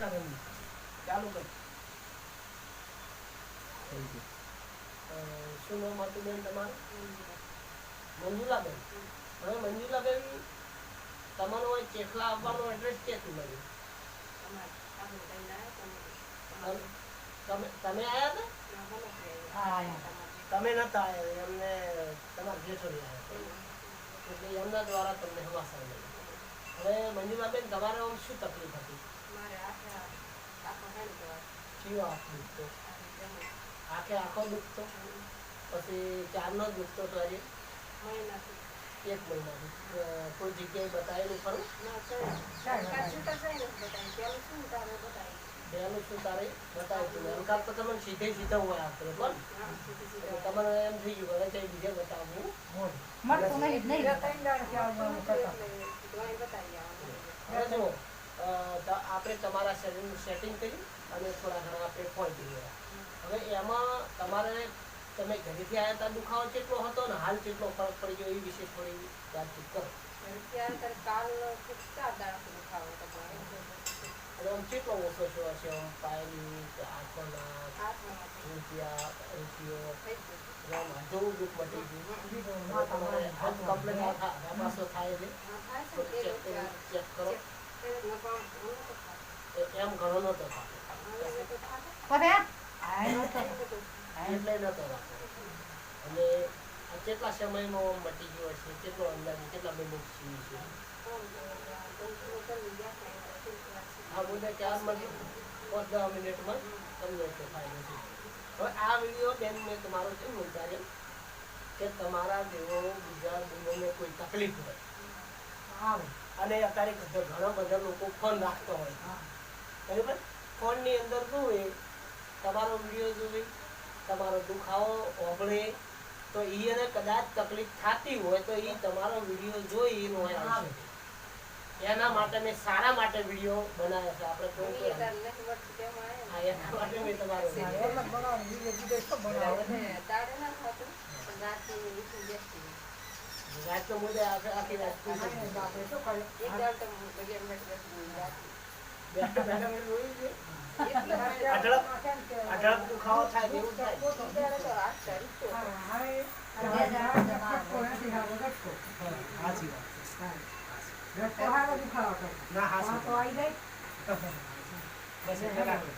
કાકાજી ચાલુ કર. શું નામ હતું બેન તમારું? મંજુલાબેન. હવે મંજુલાબેન તમારું ચેખલા આવવાનું એડ્રેસ ક્યાંથી મળ્યું? તમે તમે આવ્યા હતા? તમે નતા આવ્યા એમને તમારા જેઠોડી આવ્યા એટલે એમના દ્વારા તમને હમાસર મળ્યું હવે મંજુલાબેન તમારે આમ શું તકલીફ હતી? દુખતો તો આજે સીધે સીધા હોય આપણે પણ તમારે એમ થઈ ગયું હવે કઈ બીજે બતાવવું નહીં બતાવી આપણે તમારા શરીરનું સેટિંગ કરી અને થોડા ઘણા આપણે પહોંચી ગયા હવે એમાં તમારે તમે ઘરેથી આવ્યા હતા દુખાવો કેટલો હતો ને હાલ કેટલો ફરક પડી ગયો એ વિશે થોડી વાતચીત કરો. કેટલો ઓછો છો? છે પાયની આંખોના રૂપિયા રૂપિયો જોવું દુઃખ મટી ગયું. તમારે હાથ થાય છે? ચેક કરો. એમ ઘણો નતો. એટલે મિનિટ છે આ વીડિયો બેન મેં તમારો કેમ ઉતાર્યો કે તમારા જેવો બીજા દુનિયાને કોઈ તકલીફ હોય અને અત્યારે ઘણા બધા લોકો ફોન રાખતો હોય. બરાબર? ફોનની અંદર શું હોય? તમારો વીડિયો જોઈ તમારો દુખાવો ઓગળે તો એને કદાચ તકલીફ થતી હોય તો એ તમારો વીડિયો જોઈ એનો આવી એના માટે મેં સારા માટે વીડિયો બનાવ્યો છે. આપણે કોઈ હા એના માટે મેં તમારો video રાતનો મુદ્દે આખી આખી રાત પૂછી બેઠા બેઠા મેં છે અઢળક અઢળક દુખાવો થાય તેવું થાય સાચી વાત ના હાચી વાત. બસ એટલે રાખો.